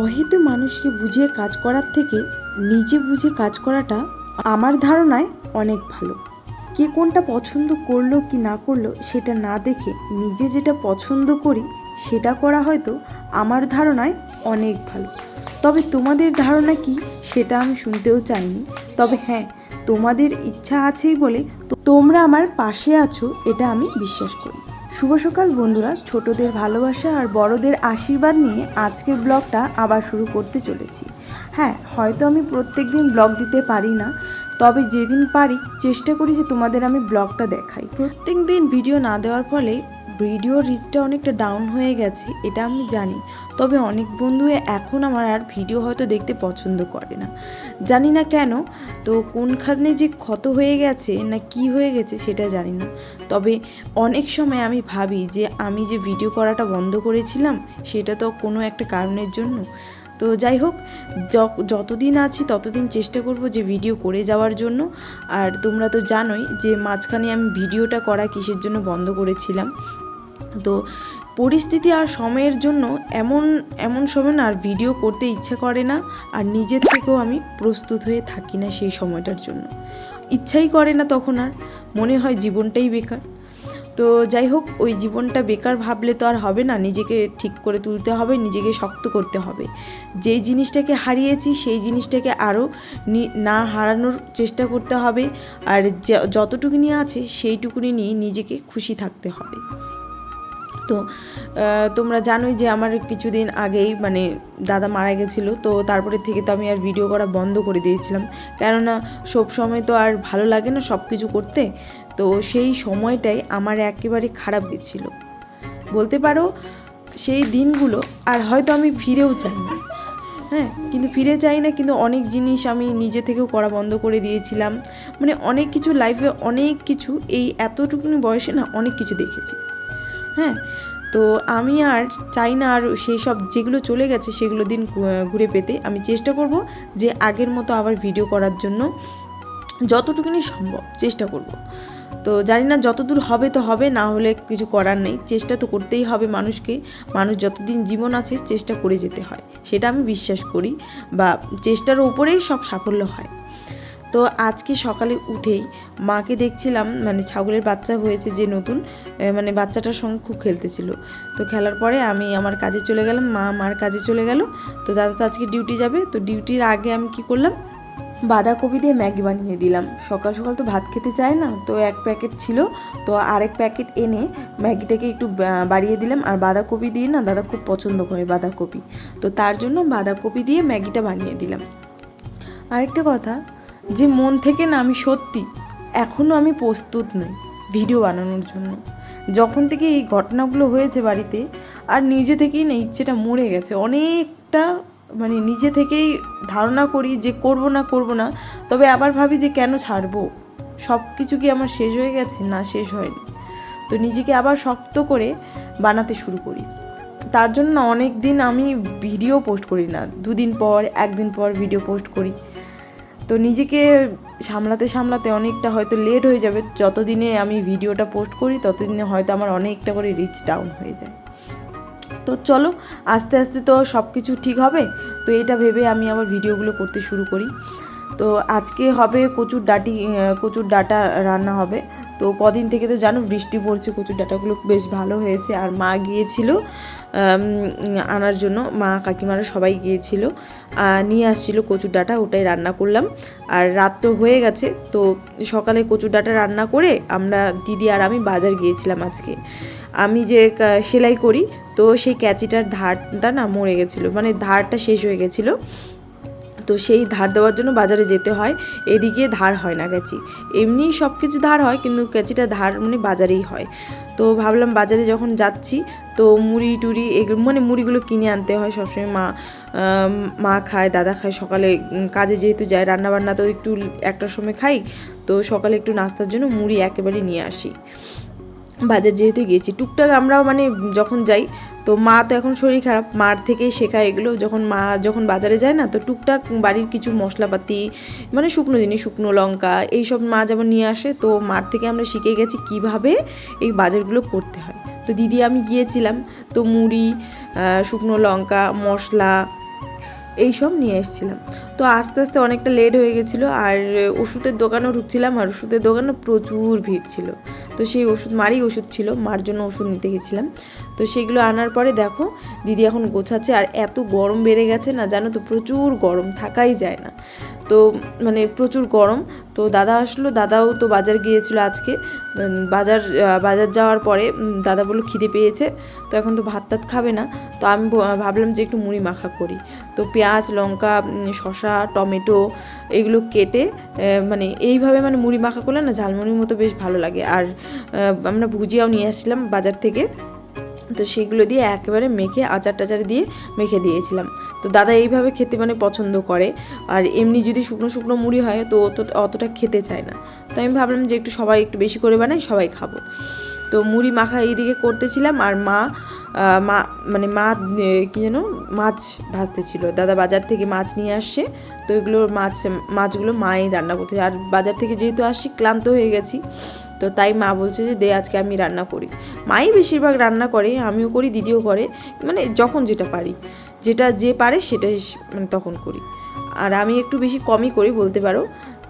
অহেতু মানুষকে বুঝিয়ে কাজ করার থেকে নিজে বুঝে কাজ করাটা আমার ধারণায় অনেক ভালো। কে কোনটা পছন্দ করল কি না করল সেটা না দেখে নিজে যেটা পছন্দ করি সেটা করা হয়তো আমার ধারণায় অনেক ভালো। তবে তোমাদের ধারণা কি সেটা আমি শুনতেও চাইনি। তবে হ্যাঁ তোমাদের ইচ্ছা আছেই বলে তোমরা আমার পাশে আছো, এটা আমি বিশ্বাস করি। শুভ সকাল বন্ধুরা। ছোটদের ভালোবাসা আর বড়দের আশীর্বাদ নিয়ে আজকের ব্লগটা আবার শুরু করতে চলেছি। হ্যাঁ হয়তো আমি প্রত্যেক দিন ব্লগ দিতে পারি না, তবে যেদিন পারি চেষ্টা করি যে তোমাদের আমি ব্লগটা দেখাই। প্রত্যেক দিন ভিডিও না দেওয়ার ফলে ভিডিও রিচটা অনেকটা ডাউন হয়ে গেছে, এটা আমি জানি। তবে অনেক বন্ধু এখন আমার আর ভিডিও হয়তো দেখতে পছন্দ করে না। জানি না কেন, তো কোনখানে যে ক্ষত হয়ে গেছে না কি হয়ে গেছে সেটা জানি না। তবে অনেক সময় আমি ভাবি যে আমি যে ভিডিও করাটা বন্ধ করেছিলাম, সেটা তো কোনো একটা কারণের জন্য। তো যাই হোক যতদিন আছি ততদিন চেষ্টা করব যে ভিডিও করে যাওয়ার জন্য। আর তোমরা তো জানোই যে মাঝখানে আমি ভিডিওটা করা কিসের জন্য বন্ধ করেছিলাম। তো পরিস্থিতি আর সময়ের জন্য এমন এমন সময় না আর ভিডিও করতে ইচ্ছে করে না, আর নিজের থেকেও আমি প্রস্তুত হয়ে থাকি না সেই সময়টার জন্য। ইচ্ছাই করে না তখন আর, মনে হয় জীবনটাই বেকার। তো যাই হোক, ওই জীবনটা বেকার ভাবলে তো আর হবে না, নিজেকে ঠিক করে তুলতে হবে, নিজেকে শক্ত করতে হবে। যেই জিনিসটাকে হারিয়েছি, সেই জিনিসটাকে আরও নি- হারানোর চেষ্টা করতে হবে, আর যতটুকুনি আছে, সেইটুকুনি নিয়ে নিজেকে খুশি থাকতে হবে। তো তোমরা জানোই যে আমার কিছুদিন আগেই মানে দাদা মারা গেছিল, তো তারপরে থেকে তো আমি আর ভিডিও করা বন্ধ করে দিয়েছিলাম। কেননা সব সময় তো আর ভালো লাগে না সব কিছু করতে, তো সেই সময়টাই আমার একেবারে খারাপ গেছিল। বলতে পারো সেই দিনগুলো আর হয়তো আমি ফিরেও চাই না। হ্যাঁ কিন্তু ফিরে চাই না, কিন্তু অনেক জিনিস আমি নিজে থেকেও করা বন্ধ করে দিয়েছিলাম। মানে অনেক কিছু লাইফে অনেক কিছু এই এতটুকুনি বয়সে না অনেক কিছু দেখেছি। হ্যাঁ? তো আমি আর চাই না আর সেই সব যেগুলো চলে গেছে সেগুলো দিন ঘুরে পেতে আমি চেষ্টা করব যে আগের মতো আবার ভিডিও করার জন্য যতটুকুনি সম্ভব চেষ্টা করব। তো জানি না যতদূর হবে তো হবে, না হলে কিছু করার নেই। চেষ্টা তো করতেই হবে মানুষকে। মানুষ যতদিন জীবন আছে চেষ্টা করে যেতে হয়, সেটা আমি বিশ্বাস করি। বা চেষ্টার উপরেই সব সাফল্য হয়। তো আজকে সকালে উঠেই মাকে দেখছিলাম মানে ছাগলের বাচ্চা হয়েছে যে নতুন মানে বাচ্চাটার সঙ্গে খুব খেলতেছিল। তো খেলার পরে আমি আমার কাজে চলে গেলাম, মা মার কাজে চলে গেল। তো দাদা তো আজকে ডিউটি যাবে, তো ডিউটির আগে আমি কি করলাম, বাঁধাকপি দিয়ে ম্যাগি বানিয়ে দিলাম। সকাল সকাল তো ভাত খেতে চায় না, তো এক প্যাকেট ছিল, তো আরেক প্যাকেট এনে ম্যাগিটাকে একটু বাড়িয়ে দিলাম। আর বাঁধাকপি দিয়ে না দাদা খুব পছন্দ করে বাঁধাকপি। তো তার জন্য বাঁধাকপি দিয়ে ম্যাগিটা বানিয়ে দিলাম। আরেকটা কথা যে মন থেকে না আমি সত্যি এখনও আমি প্রস্তুত নই ভিডিও বানানোর জন্য। যখন থেকে এই ঘটনাগুলো হয়েছে বাড়িতে, আর নিজে থেকেই না ইচ্ছেটা মরে গেছে। অনেকটা মানে নিজে থেকেই ধারণা করি যে করব না করব না, তবে আবার ভাবি যে কেন ছাড়বো? সব কিছু কি আমার শেষ হয়ে গেছে? না, শেষ হয়নি। তো নিজেকে আবার শক্ত করে বানাতে শুরু করি। তার জন্য অনেক দিন আমি ভিডিও পোস্ট করি না। দুদিন পর, একদিন পর ভিডিও পোস্ট করি। তো নিজেকে সামলাতে সামলাতে অনেকটা হয়তো লেট হয়ে যাবে। যতদিনে আমি ভিডিওটা পোস্ট করি, ততদিনে হয়তো আমার অনেকটা করে রিচ ডাউন হয়ে যায়। তো চলো, আস্তে আস্তে তো সব কিছু ঠিক হবে। তো এটা ভেবে আমি আমার ভিডিওগুলো করতে শুরু করি। তো আজকে হবে কচুর ডাটি কচুর ডাটা রান্না হবে। তো কদিন থেকে তো জানো বৃষ্টি পড়ছে, কচুর ডাটাগুলো বেশ ভালো হয়েছে। আর মা গিয়েছিল আনার জন্য। মা কাকিমারা সবাই গিয়েছিল নিয়ে আসছিল কচুর ডাটা, ওটাই রান্না করলাম। আর রাত তো হয়ে গেছে, তো সকালে কচুর ডাটা রান্না করে আমরা, দিদি আর আমি বাজার গিয়েছিলাম আজকে। আমি যে সেলাই করি, তো সেই ক্যাচিটার ধারটা না মরে গেছিল মানে ধারটা শেষ হয়ে গেছিল। তো সেই ধার দেওয়ার জন্য বাজারে যেতে হয়। এদিকে ধার হয় না ক্যাচি। এমনি সব কিছু ধার হয়, কিন্তু ক্যাচিটা ধার মানে বাজারেই হয়। তো ভাবলাম বাজারে যখন যাচ্ছি, তো মুড়ি টুড়ি এগুলো মানে মুড়িগুলো কিনে আনতে হয় সবসময়। মা মা খায়, দাদা খায়, সকালে কাজে যেহেতু যায়, রান্নাবান্না তো একটু একটার সময় খাই, তো সকালে একটু নাস্তার জন্য মুড়ি একেবারে নিয়ে আসি। বাজার যেহেতু গিয়েছি, টুকটাক আমরাও মানে যখন যাই তো মা তো এখন শরীর খারাপ, মার থেকেই শেখা এগুলো। যখন মা যখন বাজারে যায় না, তো টুকটাক বাড়ির কিছু মশলাপাতি মানে শুকনো জিনিস, শুকনো লঙ্কা, এইসব মা যেমন নিয়ে আসে, তো মার থেকে আমরা শিখে গেছি কীভাবে এই বাজারগুলো করতে হয়। তো দিদি, আমি গিয়েছিলাম, তো মুড়ি শুকনো লঙ্কা, মশলা এই সব নিয়ে এসেছিলাম। তো আস্তে আস্তে অনেকটা লেট হয়ে গেছিল আর ওষুধের দোকানেও ঢুকছিলাম আর ওষুধের দোকানে প্রচুর ভিড় ছিল। তো সেই ওষুধ, মারই ওষুধ ছিল, মার জন্য ওষুধ নিতে গেছিলাম। তো সেগুলো আনার পরে দেখো, দিদি এখন গোছাচ্ছে আর এত গরম বেড়ে গেছে না, জানো তো প্রচুর গরম, থাকাই যায় না। তো মানে প্রচুর গরম। তো দাদা আসলো, দাদাও তো বাজার গিয়েছিল আজকে। বাজার বাজার যাওয়ার পরে দাদা বলল খিদে পেয়েছে, তো এখন তো ভাত টাত খাবে না। তো আমি ভাবলাম যে একটু মুড়ি মাখা করি। তো পেঁয়াজ, লঙ্কা শসা, টমেটো এগুলো কেটে মানে এইভাবে মানে মুড়ি মাখা করলে না ঝালমুড়ির মতো বেশ ভালো লাগে। আর আমরা ভুজিয়াও নিয়ে আসছিলাম বাজার থেকে। তো সেগুলো দিয়ে একেবারে মেখে আচার টাচার দিয়ে মেখে দিয়েছিলাম। তো দাদা এইভাবে খেতে মানে পছন্দ করে। আর এমনি যদি শুকনো শুকনো মুড়ি হয়, তো অত, অতটা খেতে চায় না। তো আমি ভাবলাম যে একটু সবাই একটু বেশি করে বানাই, সবাই খাব। তো মুড়ি মাখা এইদিকে করতেছিলাম আর মা মা মানে মা কি যেন, মাছ ভাজতে ছিল দাদা বাজার থেকে মাছ নিয়ে আসছে। তো এগুলো মাছ, মাছগুলো মাই রান্না করতে। আর বাজার থেকে যেহেতু আসছি, ক্লান্ত হয়ে গেছি। তো তাই মা বলছে যে দে, আজকে আমি রান্না করি। মাই বেশিরভাগ রান্না করে, আমিও করি, দিদিও করে। মানে যখন যেটা পারি। যেটা যে পারে সেটাই স- মানে তখন করি। আর আমি একটু বেশি কমই করি, বলতে পারো।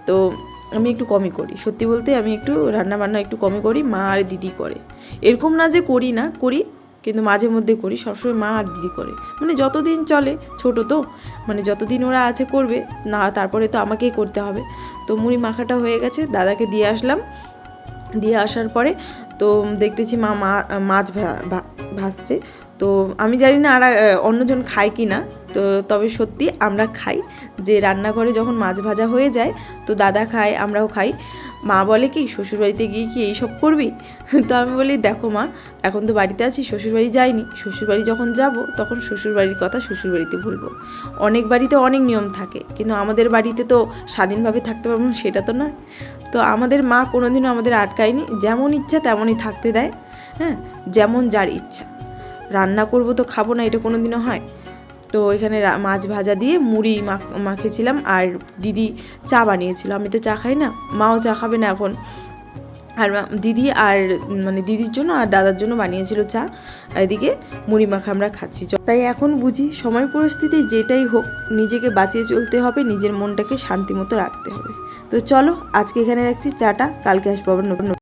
তো আমি একটু কমই করি। সত্যি বলতে আমি একটু রান্না বান্না একটু কমই করি, মা আর দিদি করে। এরকম না যে করি না, করি। কিন্তু মাঝে মধ্যে করি, সবসময় মা আর দিদি করে। মানে যতদিন চলে, ছোট তো মানে যতদিন ওরা আছে করবে, না, তারপরে তো আমাকেই করতে হবে। তো মুড়ি মাখাটা হয়ে গেছে, দাদাকে দিয়ে আসলাম। দিয়ে আসার পরে তো দেখতেছি মা মাছ ভা- ভা- ভাজছে তো আমি জানি না আর অন্যজন খায় কি না। তো তবে সত্যি আমরা খাই। যে রান্নাঘরে যখন মাছ ভাজা হয়ে যায়, তো দাদা খায়, আমরাও খাই। মা বলে কি, শ্বশুরবাড়িতে গিয়ে কি এইসব করবি? তো আমি বলি, দেখো মা, এখন তো বাড়িতে আছি, শ্বশুরবাড়ি যাইনি। শ্বশুরবাড়ি যখন যাব, তখন শ্বশুরবাড়ির কথা শ্বশুরবাড়িতে বলব। অনেক বাড়িতে অনেক নিয়ম থাকে, কিন্তু আমাদের বাড়িতে তো স্বাধীনভাবে থাকতে পারব সেটা তো নয়। তো আমাদের মা কোনোদিনও আমাদের আটকায়নি, যেমন ইচ্ছা তেমনই থাকতে দেয় হ্যাঁ? যেমন যার ইচ্ছা। রান্না করব তো খাব না, এটা কোনো দিনও হয়। তো এখানে মাছ ভাজা দিয়ে মুড়ি মাখ- মাখেছিলাম আর দিদি চা বানিয়েছিল। আমি তো চা খাই না, মাও চা খাবে না এখন। আর দিদি আর মানে দিদির জন্য আর দাদার জন্য বানিয়েছিল চা। এদিকে মুড়ি মাখা আমরা খাচ্ছি। তাই এখন বুঝি সময় পরিস্থিতি যেটাই হোক, নিজেকে বাঁচিয়ে চলতে হবে, নিজের মনটাকে শান্তি মতো রাখতে হবে। তো চলো আজকে এখানে রাখছি, চাটা। কালকে আসব আবার নতুন